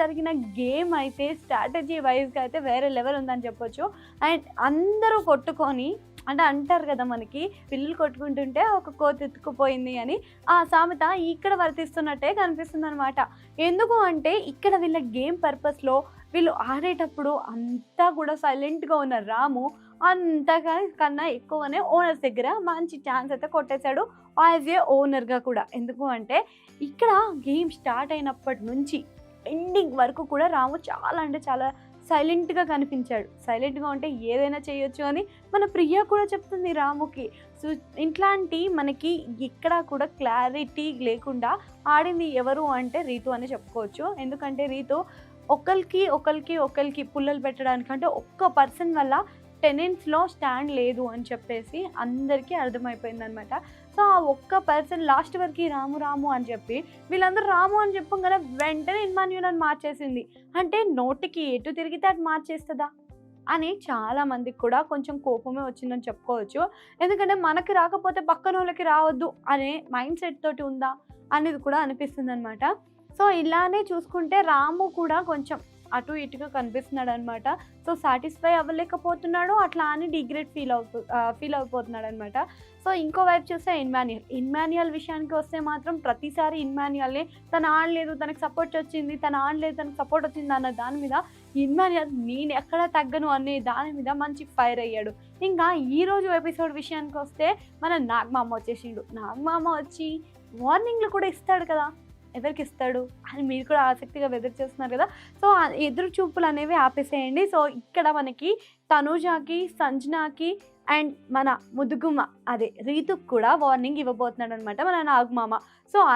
జరిగిన గేమ్ అయితే స్ట్రాటజీ వైజ్గా అయితే వేరే లెవెల్ ఉందని చెప్పొచ్చు. అండ్ అందరూ కొట్టుకొని అంటే అంటారు కదా మనకి పిల్లలు కొట్టుకుంటుంటే ఒక కోతి ఎత్తుకుపోయింది అని. ఆ సామెత ఇక్కడ వర్తిస్తున్నట్టే కనిపిస్తుంది అనమాట ఎందుకు అంటే ఇక్కడ వీళ్ళ గేమ్ పర్పస్లో వీళ్ళు ఆడేటప్పుడు అంతా కూడా సైలెంట్గా ఉన్న రాము అంతగా కన్నా ఎక్కువనే ఓనర్స్ దగ్గర మంచి ఛాన్స్ అయితే కొట్టేశాడు యాజ్ ఏ ఓనర్గా కూడా. ఎందుకు అంటే ఇక్కడ గేమ్ స్టార్ట్ అయినప్పటి నుంచి ఎండింగ్ వరకు కూడా రాము చాలా అంటే చాలా సైలెంట్గా కనిపించాడు. సైలెంట్గా ఉంటే ఏదైనా చేయొచ్చు అని మన ప్రియ కూడా చెప్తుంది రాముకి. సో ఇట్లాంటి మనకి ఎక్కడా కూడా క్లారిటీ లేకుండా ఆడింది ఎవరు అంటే రీతు అని చెప్పుకోవచ్చు. ఎందుకంటే రీతు ఒకరికి ఒకరికి ఒకరికి పుల్లలు పెట్టడానికి అంటే ఒక్క పర్సన్ వల్ల టెనెంట్స్లో స్టాండ్ లేదు అని చెప్పేసి అందరికీ అర్థమైపోయింది అనమాట సో ఆ ఒక్క పర్సన్ లాస్ట్ వరకు రాము రాము అని చెప్పి వీళ్ళందరూ రాము అని చెప్పగానే వెంటనే ఇన్మాన్యుల్ అని మార్చేసింది. అంటే నోటికి ఎటు తిరిగితే అటు మార్చేస్తుందా? అని చాలా మందికి కూడా కొంచెం కోపమే వచ్చిందని చెప్పుకోవచ్చు. ఎందుకంటే మనకి రాకపోతే పక్కన వాళ్ళకి రావద్దు అనే మైండ్ సెట్ తోటి ఉందా? అనేది కూడా అనిపిస్తుంది అనమాట సో ఇలానే చూసుకుంటే రాము కూడా కొంచెం అటు ఇటుగా కనిపిస్తున్నాడు అనమాట సో సాటిస్ఫై అవ్వలేకపోతున్నాడు అట్లా అని డిగ్రేడ్ ఫీల్ అవుతూ ఫీల్ అయిపోతున్నాడు అనమాట సో ఇంకో వైపు చూస్తే ఇన్మాన్యుయల్ ఇన్మాన్యుయల్ విషయానికి వస్తే మాత్రం ప్రతిసారి ఇన్మాన్యుయల్ని తను ఆడలేదు తనకు సపోర్ట్ వచ్చింది తను ఆడలేదు తనకు సపోర్ట్ వచ్చింది అన్న దాని మీద ఇన్మాన్యుయల్ నేను ఎక్కడ తగ్గను అనే దాని మీద మంచి ఫైర్ అయ్యాడు. ఇంకా ఈ రోజు ఎపిసోడ్ విషయానికి వస్తే మన నాగమామ వచ్చేసిండు. నాగమామ వచ్చి వార్నింగ్లు కూడా ఇస్తాడు కదా. ఎవరికి ఇస్తాడు అని మీరు కూడా ఆసక్తిగా ఎదురు చేస్తున్నారు కదా. సో ఎదురు చూపులు అనేవి ఆపేసేయండి. సో ఇక్కడ మనకి తనూజాకి సంజనాకి అండ్ మన ముదుగుమ్మ అదే రీతుకు కూడా వార్నింగ్ ఇవ్వబోతున్నాడు అనమాట మన నాగుమామ. సో అలా